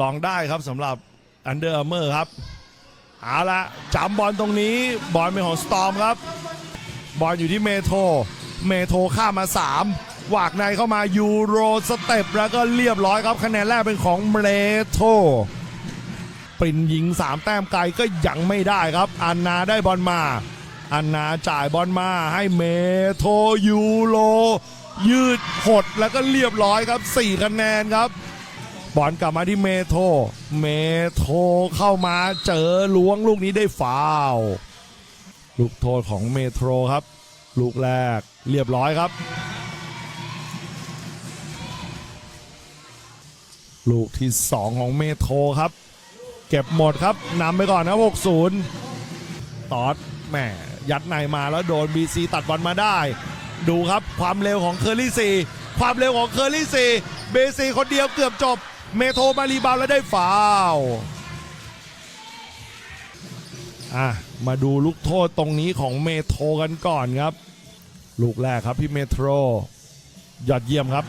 ลองได้ครับสำหรับอันเดอร์เมอร์ครับเอาละจำบอลตรงนี้บอลเป็นของสตอมครับ บอลอยู่ที่เมโทรเมโทรข้ามมา 3 หวากในเข้ามายูโรสเต็ปแล้วก็เรียบร้อยครับคะแนนแรกเป็นของเมโทรปรินยิง 3 แต้มไกลก็ยังไม่ได้ครับ อันนาได้บอลมาอันนาจ่ายบอลมาให้เมโทรยูโรยืดหดแล้วก็เรียบร้อยครับ 4 คะแนนครับ บอลกลับมาที่เมโทรเมโทรเข้ามาเจอล้วงลูกนี้ได้ฟาวลูกโทษของเมโทรครับ ลูกแรกเรียบร้อยครับ ลูกที่ 2 ของเมโทรครับ เก็บหมดครับนำไปก่อนนะ60ตอดแหมยัดในมาแล้วโดน BC ตัดบอลมาได้ ดูครับความเร็วของเคอรี่ซีความเร็วของเคอรี่ซีเบซีคนเดียวเกือบจบ เมโทรมารีบาวด์แล้วได้ฟาวอะมาดูลูกโทษตรงนี้ของเมโทรกันก่อนครับ ลูกแรกครับพี่เมโทรยอดเยี่ยมครับ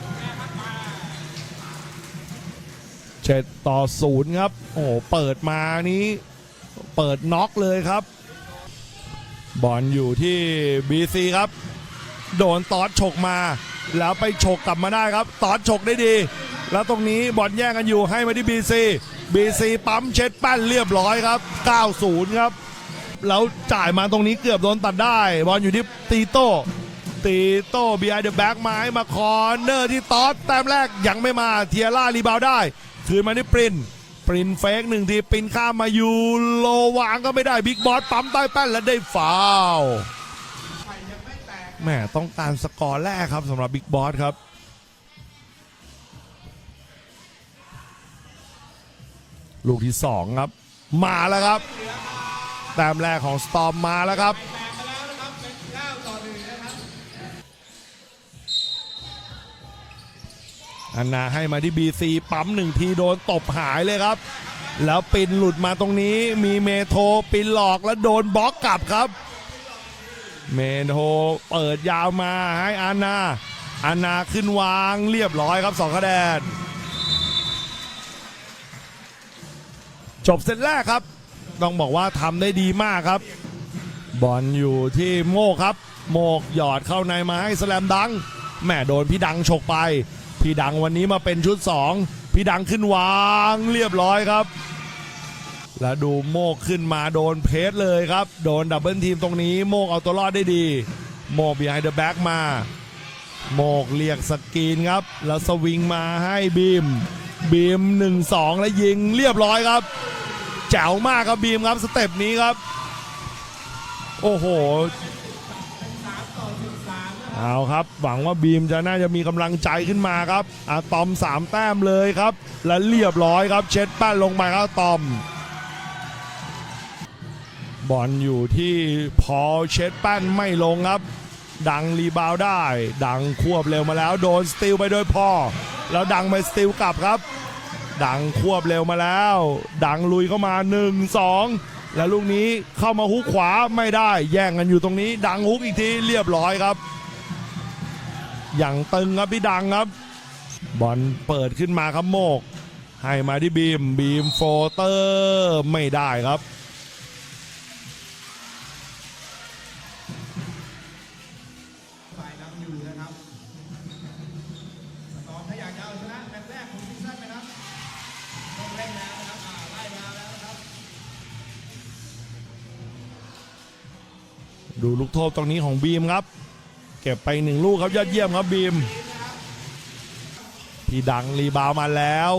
เจ็ดต่อศูนย์ครับ โอ้เปิดมานี้ เปิดน็อกเลยครับ บอลอยู่ที่ BC ครับ โดนตอดฉกมา แล้วไปฉกกลับมาได้ครับ ตอดฉกได้ดี แล้วตรงนี้บอลแย่งกันอยู่ให้มาที่ BC BC ปั๊มเช็ดแป้นเรียบร้อยครับ 90 ครับ แล้วจ่ายมาตรงนี้เกือบโดนตัดได้ บอลอยู่ที่ตีโต้ตีโต้บีไอเดอะแบ็กไม้มาคอนเนอร์ที่ตอสแต้มแรกยังไม่มาเทียร่ารีบาวได้คืนมาที่ปรินปรินเฟกหนึ่งทีปรินข้ามมายูโลวางก็ไม่ได้บิ๊กบอสปั๊มใต้แป้นและได้ฟาวแหมต้องการสกอร์แรกครับสำหรับบิ๊กบอสครับ ลูกที่ 2 ครับ มาแล้วครับ แต้มแรกของสตอมมาแล้วครับอันนาให้มาที่ BC ปั๊มหนึ่งทีโดนตบหายเลยครับ แล้วปินหลุดมาตรงนี้ มีเมโทปินหลอกแล้วโดนบล็อกกลับครับ เมโทเปิดยาวมาให้อานาอานาขึ้นวางเรียบร้อยครับสองคะแนน จบเซตแรกครับ ต้องบอกว่าทำได้ดีมากครับ บอลอยู่ที่โมกครับ โมกหยอดเข้าในมาให้สแลมดังแหม่โดนพี่ดังฉกไป พี่ดังวันนี้มาเป็นชุด 2 พี่ดังขึ้นวางเรียบร้อยครับ แล้วดูโมกขึ้นมาโดนเพสเลยครับ โดนดับเบิลทีมตรงนี้โมกเอาตัวรอดได้ดี โมก behind the back มา โมกเรียกสกรีนครับ แล้วสวิงมาให้บีม บีม1-2แล้วยิงเรียบร้อยครับ แจ๋วมากครับบีมครับสเต็ปนี้ครับ โอ้โหเอาครับ หวังว่าบีมจะน่าจะมีกำลังใจขึ้นมาครับอะตอม3แต้มเลยครับ และเรียบร้อยครับ เช็ดป้านลงไปครับตอม บอลอยู่ที่พอเช็ดป้านไม่ลงครับ ดังรีบาวได้ ดังควบเร็วมาแล้วโดนสติลไปโดยพ่อ แล้วดังไปสติลกลับครับ ดังควบเร็วมาแล้ว ดังลุยเข้ามา 1 2 แล้วลูกนี้เข้ามาฮุกขวาไม่ได้ แย่งกันอยู่ตรงนี้ ดังฮุกอีกทีเรียบร้อยครับ อย่างตึงครับพี่ดังครับ บอลเปิดขึ้นมาครับโมก ให้มาที่บีมบีมโฟเตอร์ไม่ได้ครับ โทษตรงนี้ของบีมครับ เก็บไปหนึ่งลูกครับยอดเยี่ยมครับบีม พี่ดังรีบาวมาแล้ว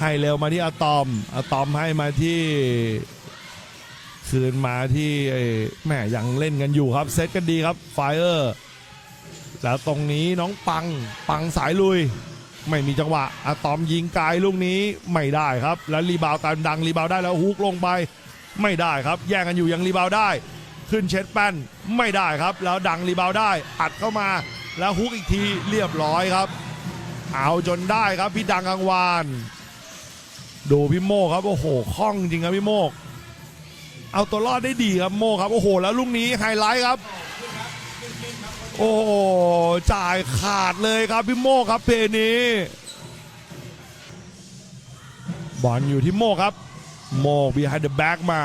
ให้เร็วมาที่อะตอมอะตอมให้มาที่ คืนมาที่แม่ยังเล่นกันอยู่ครับ เซตกันดีครับไฟเออร์แล้วตรงนี้น้องปังปังสายลุย ไม่มีจังหวะอะตอมยิงไกลลูกนี้ไม่ได้ครับ แล้วรีบาวการดังรีบาวได้แล้วฮุกลงไป ไม่ได้ครับ แย่งกันอยู่ยังรีบาวได้ ขึ้นเช็ดแป้นไม่ได้ครับ แล้วดังรีบาวได้อัดเข้ามา แล้วฮุกอีกทีเรียบร้อยครับ เอาจนได้ครับพี่ดังกังวานดูพี่โมกครับโอ้โหคล่องจริงครับพี่โมก เอาตัวรอดได้ดีครับโมกครับโอ้โห แล้วลูกนี้ไฮไลท์ครับ โอ้โจ่ายขาดเลยครับพี่โมกครับเพนี้บอลอยู่ที่โมกครับ โมก behind the back มา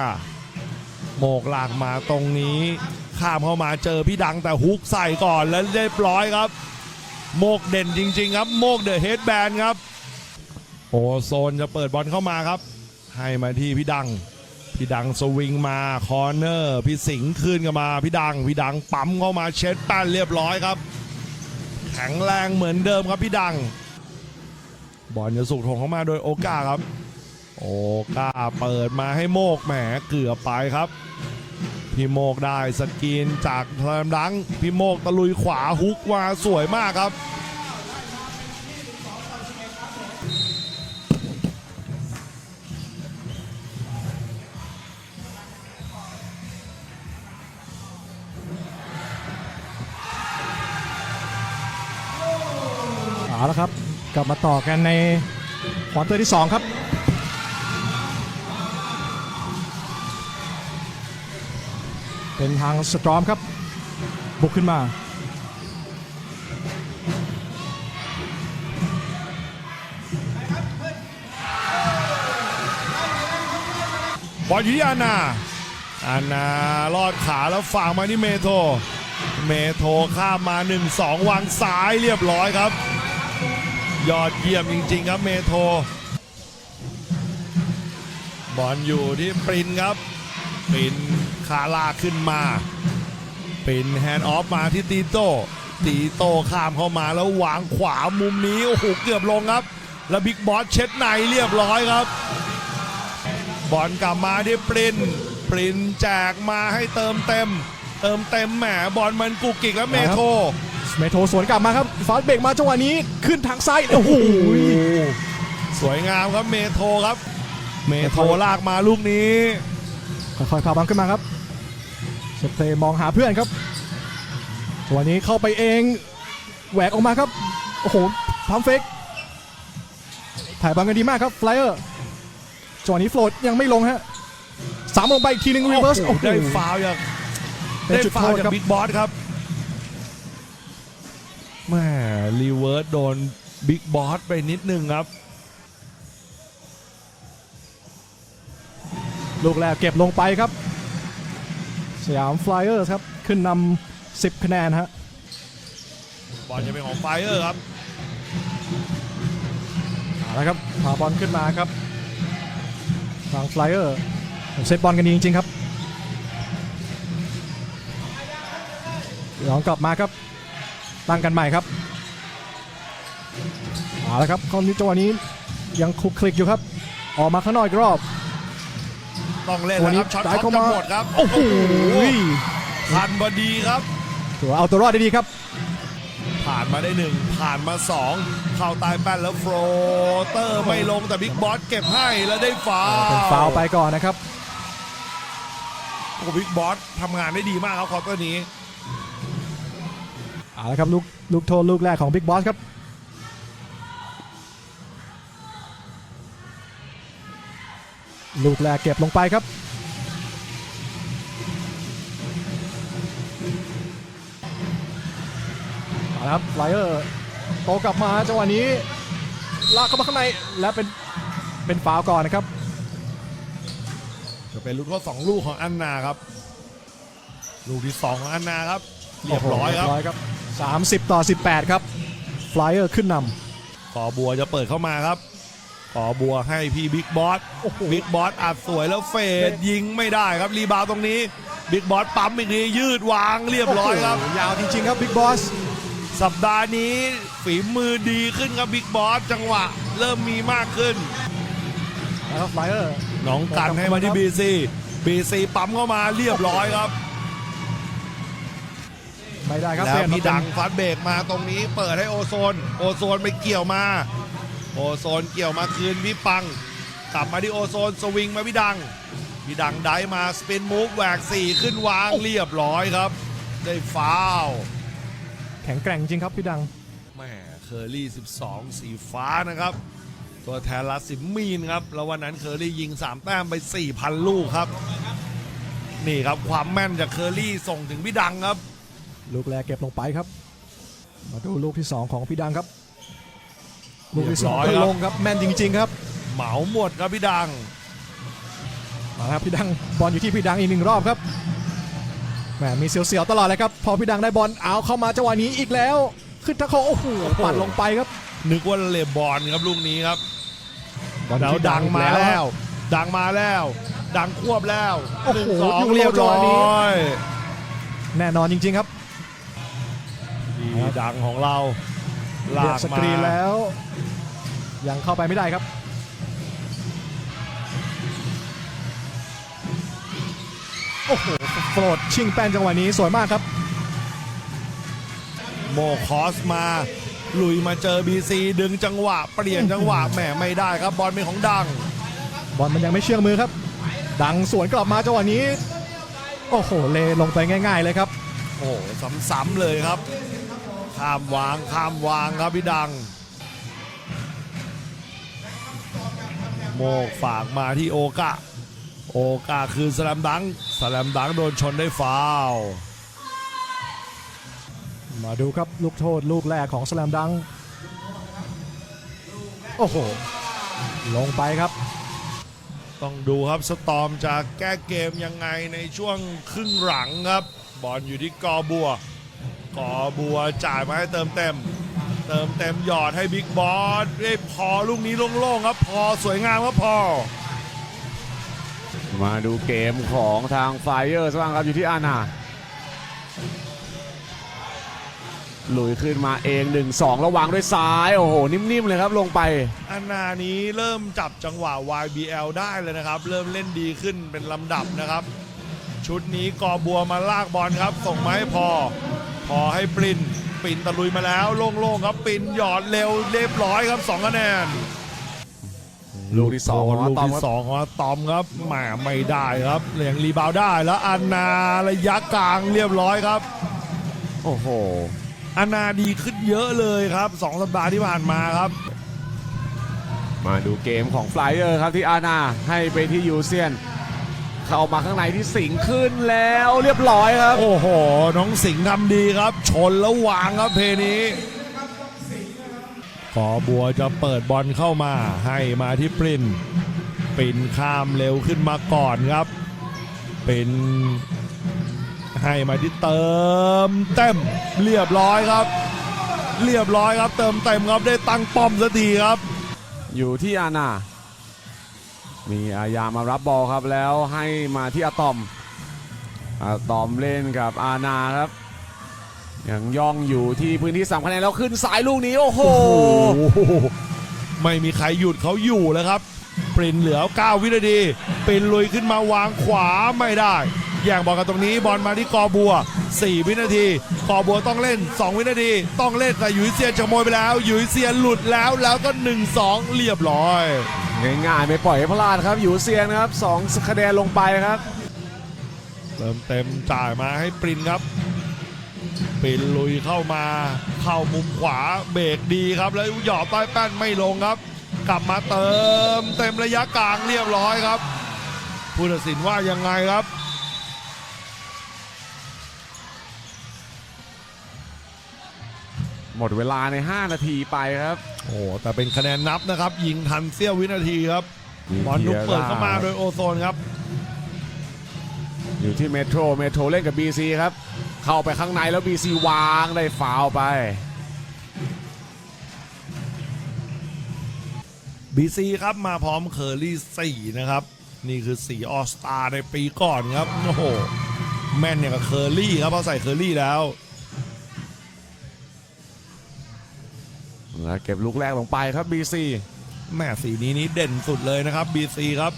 โมกหลากมาตรงนี้ ข้ามเข้ามาเจอพี่ดังแต่ฮุกใส่ก่อนแล้วเรียบร้อยครับ โมกเด่นจริง ๆ ครับ โมกเดอะเฮดแบนครับ โอโซนจะเปิดบอลเข้ามาครับ ให้มาที่พี่ดัง พี่ดังสวิงมาคอร์เนอร์พี่สิงห์ขึ้นกันมาพี่ดังพี่ดังปั๊มเข้ามาเช็ดแป้นเรียบร้อยครับ แข็งแรงเหมือนเดิมครับพี่ดัง บอลจะสุกถงเข้ามาโดยโอกาครับโอกาเปิดมาให้โมกแหมเกือบไปครับ พี่โมกได้สกีนจากแทมดังพี่โมกตะลุยขวาฮุกมาสวยมากครับเอาละครับ กลับมาต่อกันในควอเตอร์ที่ 2 ครับ เป็นทางสตรอมครับ บุกขึ้นมา บอลอยู่ที่อานาอานาลอดขาแล้วฝากมาที่เมโท เมโทข้ามมา 1-2 วางซ้ายเรียบร้อยครับ ยอดเยี่ยมจริง ๆ ครับเมโท บอลอยู่ที่ปรินครับ ปรินคาลากขึ้นมาปรินแฮนด์ออฟมาที่ตีโต้ตีโต้ข้ามเข้ามาแล้ววางขวามุมนี้ โอ้โห เกือบลงครับ แล้วบิ๊กบอสเช็ดในเรียบร้อยครับ บอลกลับมาที่ปรินปรินแจกมาให้เติมเต็ม เติมเต็มแหมบอลมันกุกกิกแล้วเมโทเมโทสวนกลับมาครับฟาสต์เบรกมาจังหวะนี้ขึ้นทางซ้ายโอ้โหสวยงามครับเมโทครับ เมโทลากมาลูกนี้ ค่อยๆพาบอลขึ้นมาครับเซฟเตมองหาเพื่อนครับจังหวะนี้เข้าไปเองแหวกออกมาครับโอ้โหพัมเฟกถ่ายบอลกันดีมากครับไฟเออร์จังหวะนี้โฟลดยังไม่ลงฮะสามลงไปอีกทีหนึ่งรีเวิร์สโอ้โหได้ฟาวล์จากเป็นได้จุดฟาโทวษล์จากครับบิ๊กบอสครับแหม่รีเวิร์สโดนบิ๊กบอสไปนิดนึงครับ ลูกแรกเก็บลงไปครับ สยามฟลายเออร์ครับ ขึ้นนำ10 คะแนนฮะบอลจะเป็นของไฟเออร์ครับเอาละครับพาบอลขึ้นมาครับทางฟลายเออร์เซตบอลกันดีจริง ๆ ครับย้อนกลับมาครับ ตั้งกันใหม่ครับเอาละครับคราวนี้จังหวะนี้ยังคลุกคลิกอยู่ครับ ออกมาข้างนอกอีกรอบ ต้องเล่นวันแล้วคนี้รับช็อตได้ช็อตเข้าจะมาหมดครับ โอ้โหทันพอดีครับถือว่าเอาตัวรอดได้ดีครับ ผ่านมาได้หนึ่งผ่านมาสองเข้าใต้แป้นแล้วโฟลเตอร์ไม่ลงแต่บิ๊กบอสเก็บให้แล้วได้ฟาวเป็นฟาวล์ไปก่อนนะครับโอ้บิ๊กบอสทำงานได้ดีมากครับควอเตอร์นี้เอาละครับลูกลูกโทษลูกแรกของบิ๊กบอสครับ ลูกแรกเก็บลงไปครับเอาละครับไฟเออร์โตกลับมาจังหวะนี้ ลากเข้ามาข้างในและเป็นเป็นฟาวล์ก่อนนะครับ จะเป็นลูกโทษสองลูกของอันนาครับ ลูกที่สองของอันนาครับ เรียบร้อยครับโโหเครับ 30 ต่อ 18 ครับฟลายเออร์ขึ้นนำขอบัวจะเปิดเข้ามาครับ ขอบัวให้พี่บิ๊กบอสโอ้โหบิ๊กบอสอัดสวยแล้วเฟดยิงไม่ได้ครับรีบาวด์ตรงนี้บิ๊กบอสปั๊มอีกทียืดวางเรียบร้อยครับโโหยาวจริงๆครับบิ๊กบอสสัปดาห์นี้ฝีมือดีขึ้นครับบิ๊กบอสจังหวะ เริ่มมีมากขึ้นนะครับไฟเออร์น้องกันให้มาที่บีซีบีซีปั๊มเข้ามาเรียบร้อยครับไม่ได้ครับแล้วเปลี่ยนมาพี่ดังฟัดเบรกมาตรงนี้เปิดให้โอโซน โอโซนไปเกี่ยวมา โอโซนเกี่ยวมาคืนพี่ปังกลับมาที่โอโซนสวิงมาพี่ดังพี่ดังได้มาสปินมูฟแหวกสี่ขึ้นวางเรียบร้อยครับ ได้ฟาวล์แข็งแกร่งจริงครับพี่ดังแหม่เคอรี่ 12 สีฟ้านะครับ ตัวแทนลาสิมมีนครับ แล้ววันนั้นเคอรี่ยิง 3 แต้มไป 4,000 ลูกครับ นี่ครับความแม่นจากเคอรี่ส่งถึงพี่ดังครับ ลูกแรกเก็บลงไปครับ มาดูลูกที่ 2 ของพี่ดังครับ ลูกที่สองเรียบร้อยครับก็ลงครับแม่นจริง ๆ ครับ เหมาหมดครับพี่ดังมาครับพี่ดังบอลอยู่ที่พี่ดังอีกหนึ่งรอบครับแหมมีเสียวๆตลอดเลยครับ พอพี่ดังได้บอลเอาเข้ามาจังหวะนี้อีกแล้ว ขึ้นตะโคโอ้โหปัดลงไปครับ นึกว่าเลบอลครับลูกนี้ครับบอลแล้วที่ดังมาอีกแล้ว ดังมาแล้ว ดังควบแล้วโอ้โหนึ่งสองยูโรเรียบจังหร้วะนี้อยแน่นอนจริง ๆครับดีดังของเรา เรียลากกสมากรีนแล้ว ยังเข้าไปไม่ได้ครับ โอ้โหโปรดชิงแป้นจังหวะนี้สวยมากครับ โมคอสมา ลุยมาเจอ BC ดึงจังหวะ เปลี่ยนจังหวะแหมไม่ได้ครับบอลเป็นของดัง บอลมันยังไม่เชื่องมือครับ ดังสวนกลับมาจังหวะนี้ โอ้โห เลลงไปง่าย ๆ เลยครับ โอ้โหซ้ำๆเลยครับ ข้ามวางข้ามวางครับพี่ดัง โมกฝากมาที่โอกะ โอกาคือสแลมดังสแลมดังโดนชนได้ฟาวล์มาดูครับลูกโทษลูกแรกของสแลมดัง โอ้โห ลงไปครับ ต้องดูครับสตอมจะแก้เกมยังไงในช่วงครึ่งหลังครับ บอลอยู่ที่กอบัว กอบัวจ่ายมาให้เติมเต็ม เติมเต็มหยอดให้บิ๊กบอสได้พอลูกนี้โล่งๆครับ พอสวยงามครับพอ มาดูเกมของทางไฟเออร์สบ้างครับอยู่ที่อานาหลุยขึ้นมาเอง 1-2 ระวังด้วยซ้าย โอ้โห นิ่ม ๆ เลยครับลงไปอันนานี้เริ่มจับจังหวะ YBL ได้เลยนะครับ เริ่มเล่นดีขึ้นเป็นลำดับนะครับ ชุดนี้กอบัวมาลากบอลครับ ส่งมาให้พอ พอให้ปรินปรินตะลุยมาแล้วโล่งๆครับปรินหยอดเร็วเรียบร้อยครับสองคะแนนลูกที่สองของลูกอาตอมที่ครับสองของอาตอมครับแหมไม่ได้ครับเหลียงรีบาวด์ได้แล้วอันนาระยะกลางเรียบร้อยครับ โอ้โหอันนาดีขึ้นเยอะเลยครับสองสัปดาห์ที่ผ่านมาครับ มาดูเกมของไฟเออร์ครับที่อานาให้ไปที่ยูเซียน เข้ามาข้างในที่สิงห์ขึ้นแล้วเรียบร้อยครับ โอ้โห น้องสิงห์ทำดีครับ ชนแล้ววางครับเพนี้ ขอบัวจะเปิดบอลเข้ามาให้มาที่ปรินปรินข้ามเร็วขึ้นมาก่อนครับ เป็นให้มาที่เติมเต็มเรียบร้อยครับ เรียบร้อยครับเติมเต็มครับได้ตั้งป้อมสักทีครับ อยู่ที่อานา มีอายามารับบอลครับแล้วให้มาที่อะตอมอะตอมเล่นกับอานาครับยังย่องอยู่ที่พื้นที่สามคะแนนแล้วขึ้นสายลูกนี้โอ้โห ไม่มีใครหยุดเขาอยู่แล้วครับ ปรินเหลือ 9 วินาทีเป็นลุยขึ้นมาวางขวาไม่ได้ แย่งบอลกันตรงนี้บอลมาที่กอบัว 4 วินาทีกอบัวต้องเล่น 2 วินาที ต้องเล่นแต่หยุยเซียนขโมยไปแล้วหยุยเซียนหลุดแล้วแล้วก็ 1-2 เรียบร้อย ง่ายๆไม่ปล่อยให้พลาดครับอยู่เซียนครับสองคะแนนลงไปครับเติมเต็มจ่ายมาให้ปรินครับปรินลุยเข้ามา เข้ามุมขวาเบรกดีครับ แล้วหยอดใต้แป้นไม่ลงครับ กลับมาเติมเต็มระยะกลางเรียบร้อยครับผู้ตัดสินว่ายังไงครับ หมดเวลาใน 5 นาทีไปครับ โอ้โหแต่เป็นคะแนนนับนะครับ ยิงทันเสี้ยววินาทีครับบอลนุกเปิดเข้ามาโดยโอโซนครับ อยู่ที่เมโทรเมโทรเล่นกับ BC ครับ เข้าไปข้างในแล้ว BC วางได้ฟาวล์ไป BC ครับมาพร้อมเคอรี่4นะครับ นี่คือสีออสตาในปีก่อนครับ โอ้โห แม่นอย่างกับเคอรี่ครับเพราะใส่เคอรี่แล้ว แล้วเก็บลูกแรกลงไปครับ BC แม่สีนี้นี้เด่นสุดเลยนะครับ BC ครับ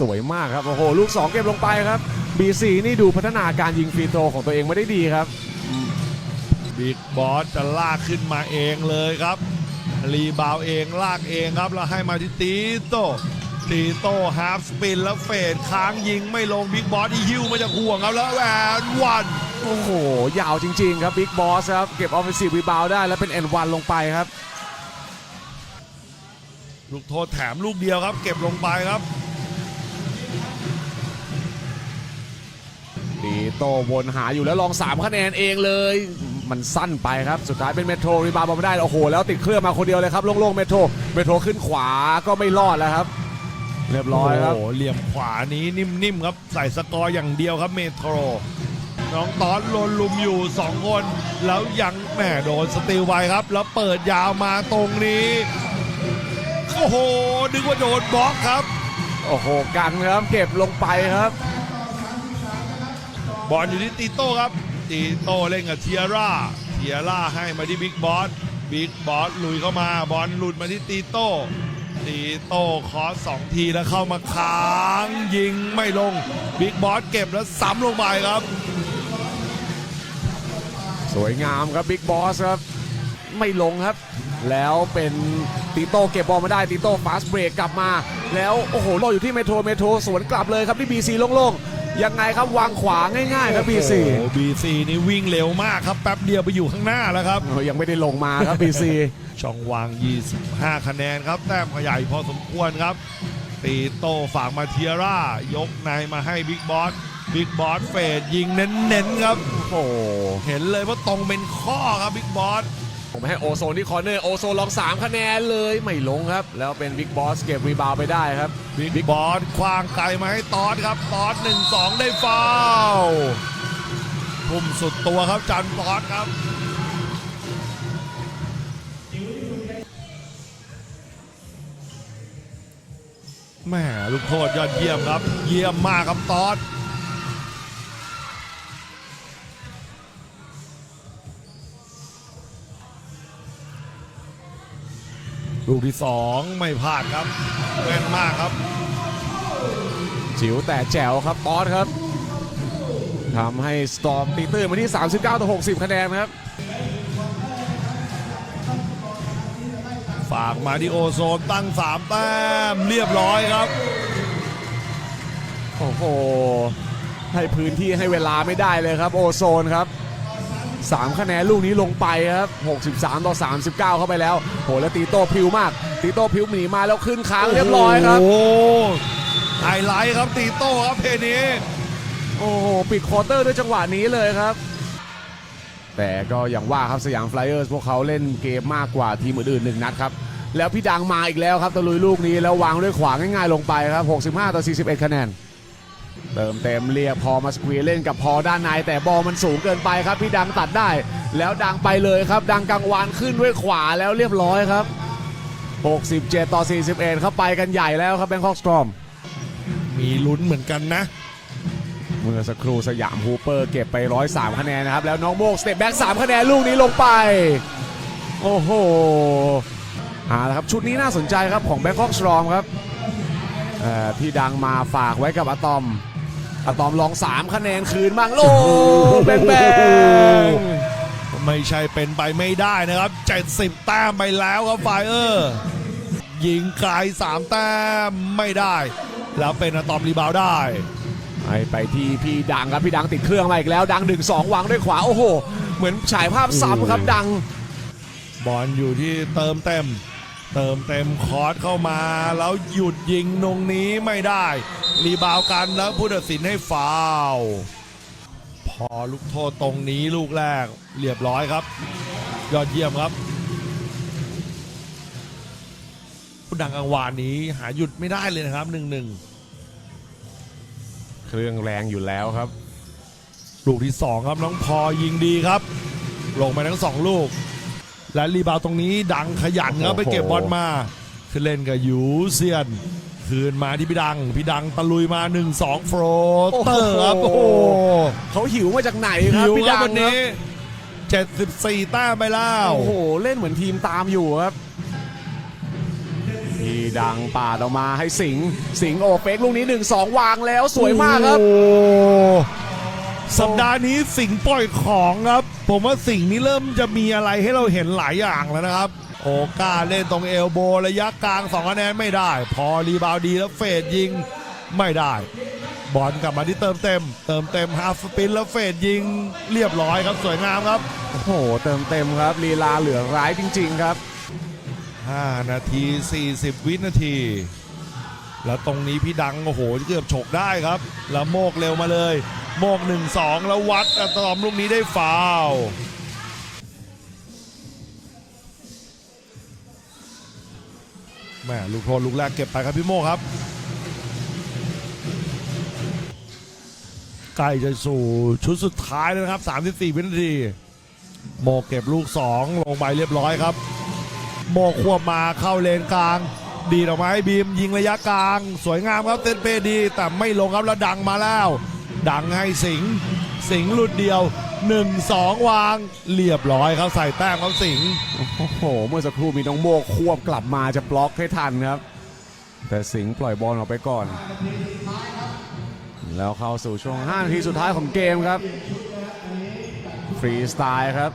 สวยมากครับโอ้โหลูก 2 เก็บลงไปครับ BC นี่ดูพัฒนาการยิงฟรีโตของตัวเองไม่ได้ดีครับบิ๊กบอสจะลากขึ้นมาเองเลยครับ รีบาวเองลากเองครับ แล้วให้มาที่ตีโตตีโตฮาร์ฟสปินแล้วเฟดค้างยิงไม่ลงบิ๊กบอสอีฮิวมาจากห่วงครับแล้วแอนวัน โอ้โห ยาวจริง ๆ ครับบิ๊กบอสครับ เก็บออฟฟิศรีบาวได้แล้วเป็น N1 ลงไปครับ ลูกโทษแถมลูกเดียวครับ เก็บลงไปครับตีโตวนหาอยู่แล้วลอง 3 คะแนนเองเลย มันสั้นไปครับ สุดท้ายเป็นเมโทรรีบาวด์บอลไม่ได้ โอ้โห แล้วติดเครื่องมาคนเดียวเลยครับโล่งๆเมโทรเมโทรขึ้นขวาก็ไม่รอดแล้วครับ เรียบร้อยครับโอ้โหเหลี่ยมขวานี้นิ่มๆครับใส่สกอร์อย่างเดียวครับเมโทร น้องตอนโดนลุมอยู่ 2 คน แล้วยังแหมโดนสติลไว้ครับ แล้วเปิดยาวมาตรงนี้โอ้โหนึกว่าโดนบล็อกครับ โอ้โหกันครับเก็บลงไปครับ บอลอยู่ที่ตีโต้ครับ ตีโต้เล่นกับเทียร่าเทียร่าให้มาที่บิ๊กบอสบิ๊กบอสลุยเข้ามาบอลหลุดมาที่ตีโต้ตีโต้คอสสองทีแล้วเข้ามาค้างยิงไม่ลง บิ๊กบอสเก็บแล้วซ้ำลงไปครับ สวยงามครับบิ๊กบอสครับ ไม่ลงครับ แล้วเป็นตีโต้เก็บบอลมาได้ตีโต้ฟาสเบรกกลับมา แล้วโอ้โหรออยู่ที่เมโทรเมโทรสวนกลับเลยครับที่บีซีโล่งๆ ยังไงครับวางขวาง่ายๆครับบีซีโอ้โห BC นี่วิ่งเร็วมากครับแป๊บเดียวไปอยู่ข้างหน้าแล้วครับ ยังไม่ได้ลงมาครับบีซีช่องวาง 25 คะแนนครับ แต้มขยายพอสมควรครับ ตีโต้ฝากมาเทียร่ายกในมาให้บิ๊กบอส บิ๊กบอสเฟดยิงเน้นๆครับ โอ้โหเห็นเลยว่าตรงเป็นข้อครับบิ๊กบอสผมให้โอโซนที่คอร์เนอร์โอโซนลอง 3 คะแนนเลยไม่ลงครับ แล้วเป็นบิ๊กบอสเก็บรีบาวด์ไปได้ครับบิ๊กบอสคว้างไกลมาให้ตอสครับตอส1 2 ได้ฟาวล์ทุ่มสุดตัวครับจันตอสครับแหม่ลูกโทษยอดเยี่ยมครับ เยี่ยมมากครับตอส ลูกที่สองไม่พลาดครับแม่นมากครับ จิ๋วแต่แจ๋วครับบอสครับทำให้สตอมตีตื้นมาที่ 39ต่อ60 คะแนนครับ ฝากมาที่โอโซนตั้ง 3 แต้มเรียบร้อยครับ โอ้โห ให้พื้นที่ให้เวลาไม่ได้เลยครับ โอโซนครับ 3 คะแนนลูกนี้ลงไปครับ 63 ต่อ 39 เข้าไปแล้วโหแล้วตีโต้พิวมาก ตีโต้พิวหนีมาแล้วขึ้นค้างเรียบร้อยครับโอ้โหไฮไลท์ครับตีโต้ครับเพลนี้โอ้โหปิดควอเตอร์ด้วยจังหวะนี้เลยครับ แต่ก็อย่างว่าครับสยามไฟเออร์สพวกเขาเล่นเกมมากกว่าทีมอื่นๆหนึ่งนัดครับแล้วพี่ดังมาอีกแล้วครับตะลุยลูกนี้แล้ววางด้วยขวาง่ายๆลงไปครับ 65 ต่อ 41 คะแนน เติมเต็มเรียกพอมาสกวีเล่นกับพอด้านในแต่บอลมันสูงเกินไปครับพี่ดังตัดได้ แล้วดังไปเลยครับ ดังกังวานขึ้นด้วยขวาแล้วเรียบร้อยครับ 67 ต่อ 41 เข้าไปกันใหญ่แล้วครับแบงคอกสตรอม มีลุ้นเหมือนกันนะ เมื่อสักครู่สยามฮูเปอร์เก็บไป 103 คะแนนนะครับ แล้วน้องโมกสเตปแบ็ก3คะแนนลูกนี้ลงไป โอ้โหเอาละครับชุดนี้น่าสนใจครับของแบงคอกสตรอมครับเอ่อพี่ดังมาฝากไว้กับอะตอม อะตอมลอง 3 คะแนนคืนบ้างโลแบงแบงไม่ใช่เป็นไปไม่ได้นะครับ 70 แต้มไปแล้วครับไฟเออร์ยิงไกล3แต้มไม่ได้ แล้วเป็นอะตอมรีบาวด์ได้ไปไปที่พี่ดังครับพี่ดังติดเครื่องมาอีกแล้วดังดึงสองวางด้วยขวาโอ้โห เหมือนฉายภาพซ้ำครับดัง บอลอยู่ที่เติมเต็ม เติมเต็มคอร์สเข้ามา แล้วหยุดยิงตรงนี้ไม่ได้ รีบาวด์กันแล้วผู้ตัดสินให้ฟาวล์พอลูกโทษตรงนี้ลูกแรกเรียบร้อยครับ ยอดเยี่ยมครับผู้ดังกลางวานนี้หาหยุดไม่ได้เลยนะครับหนึ่งหนึ่งเครื่องแรงอยู่แล้วครับ ลูกที่สองครับน้องพอยิงดีครับ ลงไปทั้งสองลูก และรีบาวด์ตรงนี้ดังขยันครับโอ้โหไปเก็บบอลมาคือเล่นกับยูเซียน คืนมาที่พี่ดัง พี่ดังตะลุยมา 1-2 โฟรเตอร์ครับโอ้โหเขาหิวมาจากไหนครับหิวพี่ครัดับงวันนี้74แต้มไปแล้ควรับโอ้โห เล่นเหมือนทีมตามอยู่ครับ พี่ดังปาดออกมาให้สิงห์สิงห์โอเฟกลูกนี้ 1-2 วางแล้วสวยมากครับ โอ้สัปดาห์นี้สิงห์ปล่อยของครับ ผมว่าสิงห์นี้เริ่มจะมีอะไรให้เราเห็นหลายอย่างแล้วนะครับ โอกาสเล่นตรงเอลโบระยะกลาง2คะแนนไม่ได้ พอรีบาวด์ดีแล้วเฟดยิงไม่ได้ บอลกลับมาที่เติมเต็ม เติมเต็มฮาฟสปินแล้วเฟดยิงเรียบร้อยครับสวยงามครับ โอ้โห เติมเต็มครับลีลาเหลือร้ายจริง ๆ ครับ 5 นาที 40 วินาที แล้วตรงนี้พี่ดังโอ้โหเกือบฉกได้ครับ แล้วโมกเร็วมาเลย โมก 1-2 แล้ววัดอะตอมลูกนี้ได้ฟาว แม่ลูกโทษลูกแรกเก็บไปครับพี่โมครับใกล้จะสู่ชุดสุดท้ายแล้วนะครับ 34 วินาที โมเก็บลูก 2 ลงไปเรียบร้อยครับ โมควบมาเข้าเลนกลาง ดีดออกมาให้บีมยิงระยะกลาง สวยงามครับเต้นเปดี แต่ไม่ลงครับแล้วดังมาแล้ว ดังให้สิง สิงหลุดเดียว 1-2 วาง เรียบร้อยครับใส่แต้มครับสิงห์โอ้โห เมื่อสักครู่มีน้องโมควบกลับมาจะบล็อกให้ทันครับ แต่สิงห์ปล่อยบอลออกไปก่อน แล้วเข้าสู่ช่วง5นาทีสุดท้ายของเกมครับ ฟรีสไตล์ครับ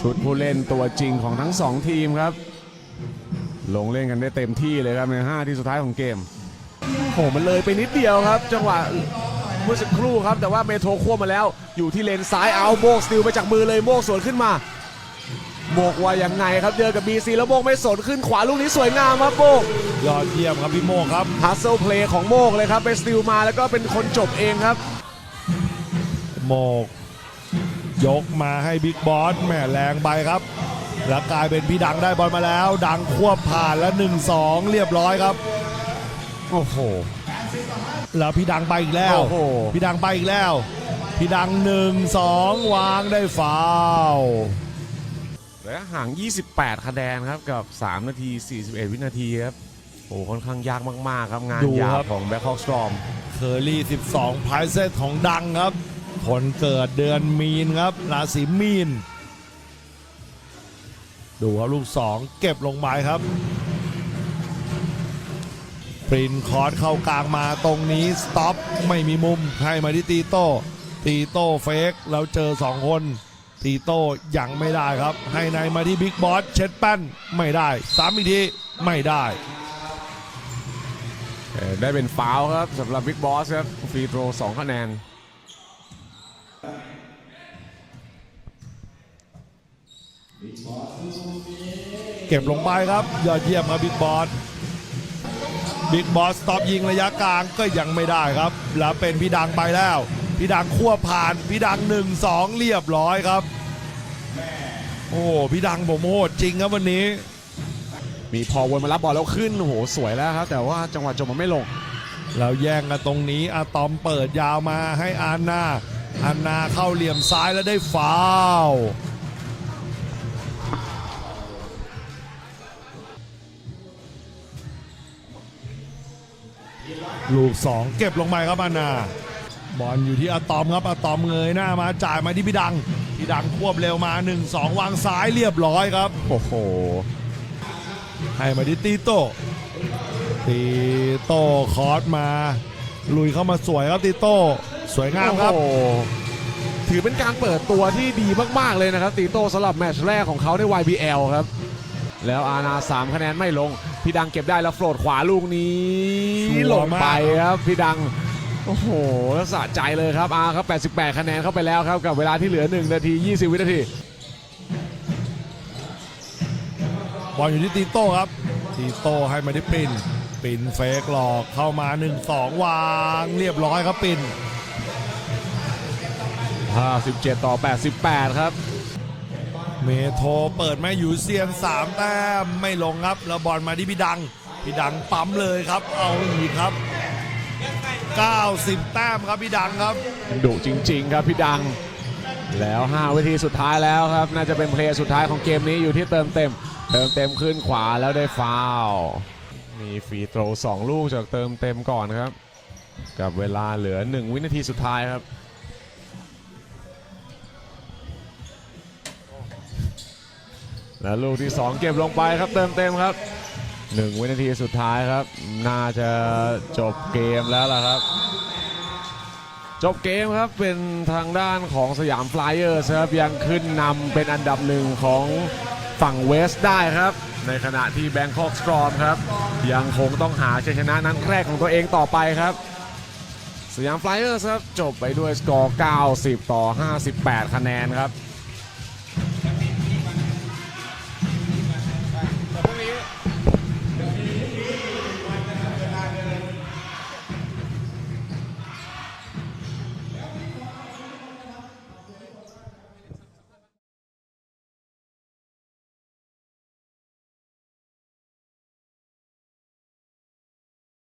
ชุดผู้เล่นตัวจริงของทั้ง 2 ทีมครับ ลงเล่นกันได้เต็มที่เลยครับใน5นาทีสุดท้ายของเกมโอ้โหมันเลยไปนิดเดียวครับ จังหวะเมื่อสักครู่ครับ แต่ว่าเมโทรควบมาแล้ว อยู่ที่เลนซ้ายเอาโมกสติลไปจากมือเลยโมกสวนขึ้นมาโมกว่ายังไงครับเจอกับ BC แล้วโมกไม่สนขึ้นขวาลูกนี้สวยงามครับโมกยอดเยี่ยมครับพี่โมครับฮัสเซิลเพลย์ของโมกเลยครับไปสติลมาแล้วก็เป็นคนจบเองครับ โมก ยกมาให้บิ๊กบอสแหม่แรงไปครับ แล้วกลายเป็นพี่ดังได้บอลมาแล้ว ดังควบผ่านแล้ว 1-2 เรียบร้อยครับ โอ้โหแล้วพี่ดังไปอีกแล้วโอ้โห พี่ดังไปอีกแล้ว พี่ดัง1-2วางได้ฟาวล์และห่าง 28 คะแนนครับกับ 3 นาที 41 วินาทีครับโอ้ค่อนข้างยากมาก ๆ ครับ งานยาวของแบ็คฮอกสตรอม เคอรี่ 12ไพรเซตของดังครับ คนเกิดเดือนมีนครับราศีมีน ดูครับลูก2เก็บลงไปครับ ปรินคอร์สเข้ากลางมาตรงนี้ สต็อป ไม่มีมุมให้มาที่ตีโต้ ตีโต้เฟกแล้วเจอ 2 คน ตีโต้ยังไม่ได้ครับ ให้ในมาที่บิ๊กบอสเช็ดแป้นไม่ได้สามอีกทีไม่ได้เอ่อได้เป็นฟาวล์ครับสำหรับบิ๊กบอสครับฟรีโทร2คะแนนเก็บลงไปครับยอดเยี่ยมครับบิ๊กบอสบิ๊กบอสสต็อปยิงระยะกลางก็ยังไม่ได้ครับ แล้วเป็นพี่ดังไปแล้ว พี่ดังควบผ่านพี่ดัง1 2เรียบร้อยครับ โอ้พี่ดังผมโหดจริงครับวันนี้ มีพอวนมารับบอลแล้วขึ้นโอ้โหสวยแล้วครับ แต่ว่าจังหวะจบมันไม่ลงเราแย่งกันตรงนี้อะตอมเปิดยาวมาให้อานาอานาเข้าเหลี่ยมซ้ายแล้วได้ฟาวล์ลูก2เก็บลงไปครับอานา บอลอยู่ที่อะตอมครับอะตอมเงยหน้ามาจ่ายมาที่พี่ดัง พี่ดังควบเร็วมา 1-2 วางซ้ายเรียบร้อยครับ โอ้โห ให้มาที่ตีโต้ตีโต้คอร์สมา ลุยเข้ามาสวยครับตีโต้สวยงามครับ โอ้โหถือเป็นการเปิดตัวที่ดีมาก ๆ เลยนะครับ ตีโต้สำหรับแมตช์แรกของเขาใน YBL ครับ แล้วอาณา3คะแนนไม่ลง พี่ดังเก็บได้แล้วโฟลดขวาลูกนี้ชัวร์ลงไปมากครับ พี่ดัง โอ้โหสะใจเลยครับอาครับ 88 คะแนนเข้าไปแล้วครับ กับเวลาที่เหลือ 1 นาที 20 วินาที บอลอยู่ที่ตีโต้ครับ ตีโต้ให้มาที่ปิน ปินเฟกหลอกเข้ามา 1-2 วางเรียบร้อยครับปิน 57 ต่อ 88 ครับ เมโทรเปิดแม่อยู่เซียน3แต้มไม่ลงครับ แล้วบอลมาที่พี่ดัง พี่ดังปั๊มเลยครับ เอาอีกครับ 90 แต้มครับพี่ดังครับดุจริง ๆ ครับพี่ดัง แล้ว 5 วิธีสุดท้ายแล้วครับ น่าจะเป็นเพลย์สุดท้ายของเกมนี้อยู่ที่เติมเต็ม เติมเต็มขึ้นขวาแล้วได้ฟาวล์มีฟรีโตร2ลูกจากเติมเต็มก่อนครับ กับเวลาเหลือ 1 วินาทีสุดท้ายครับแล้วลูกที่ 2 เก็บลงไปครับเติมเต็มครับ 1วินาทีสุดท้ายครับ น่าจะจบเกมแล้วล่ะครับ จบเกมครับเป็นทางด้านของสยามฟลายเออร์สครับยังขึ้นนำเป็นอันดับหนึ่งของฝั่งเวสได้ครับ ในขณะที่แบงคอกสตรอมครับ ยังคงต้องหาชัยชนะนัดแรกของตัวเองต่อไปครับสยามฟลายเออร์สครับจบไปด้วยสกอร์ 90 ต่อ 58 คะแนนครับ